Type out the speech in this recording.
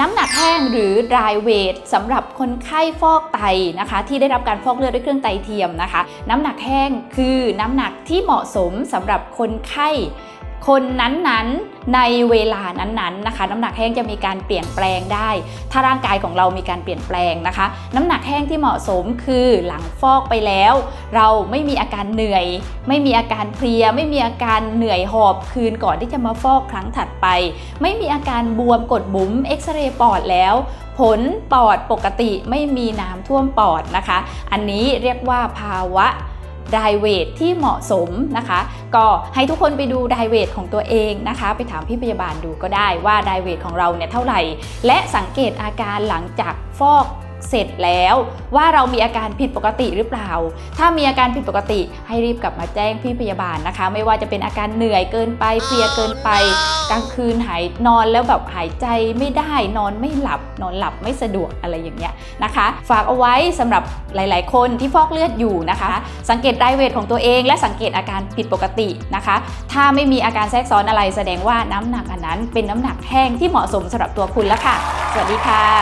น้ำหนักแห้งหรือ dry weight สำหรับคนไข้ฟอกไตนะคะ ที่ได้รับการฟอกเลือดด้วยเครื่องไตเทียมนะคะ น้ำหนักแห้งคือน้ำหนักที่เหมาะสมสำหรับคนไข้ คนนั้นๆ ในเวลานั้นๆนะคะ น้ำหนักแห้งจะมีการเปลี่ยนแปลงได้ ถ้าร่างกายของเรามีการเปลี่ยนแปลงนะคะ น้ำหนักแห้งที่เหมาะสมคือหลังฟอกไปแล้ว เราไม่มีอาการเหนื่อย ไม่มีอาการเพลีย ไม่มีอาการเหนื่อยหอบคืนก่อนที่จะมาฟอกครั้งถัดไป ไม่มีอาการบวมกดบุ๋มเอ็กซเรย์ปอดแล้ว ผลปอดปกติไม่มีน้ำท่วมปอดนะคะ อันนี้เรียกว่าภาวะ ไดเวทที่เหมาะสมนะคะ ก็ให้ทุกคนไปดูไดเวทของตัวเองนะคะ ไปถามพี่พยาบาลดูก็ได้ว่าไดเวทของเราเนี่ยเท่าไหร่ และสังเกตอาการหลังจากฟอก เสร็จแล้วว่าเรามีอาการผิดปกติหรือเปล่า ถ้ามีอาการผิดปกติให้รีบกลับมาแจ้งพี่พยาบาลนะคะ ไม่ว่าจะเป็นอาการเหนื่อยเกินไปเพลียเกินไป กลางคืนหายนอนแล้วแบบหายใจไม่ได้นอนไม่หลับ นอนหลับไม่สะดวกอะไรอย่างเงี้ยนะคะ ฝากเอาไว้สำหรับหลาย ๆ คนที่ฟอกเลือดอยู่นะคะ สังเกตไดเวทของตัวเองและสังเกตอาการผิดปกตินะคะ ถ้าไม่มีอาการแทรกซ้อนอะไรแสดงว่าน้ำหนักอันนั้น เป็นน้ำหนักแห้งที่เหมาะสมสำหรับตัวคุณแล้วค่ะ สวัสดีค่ะ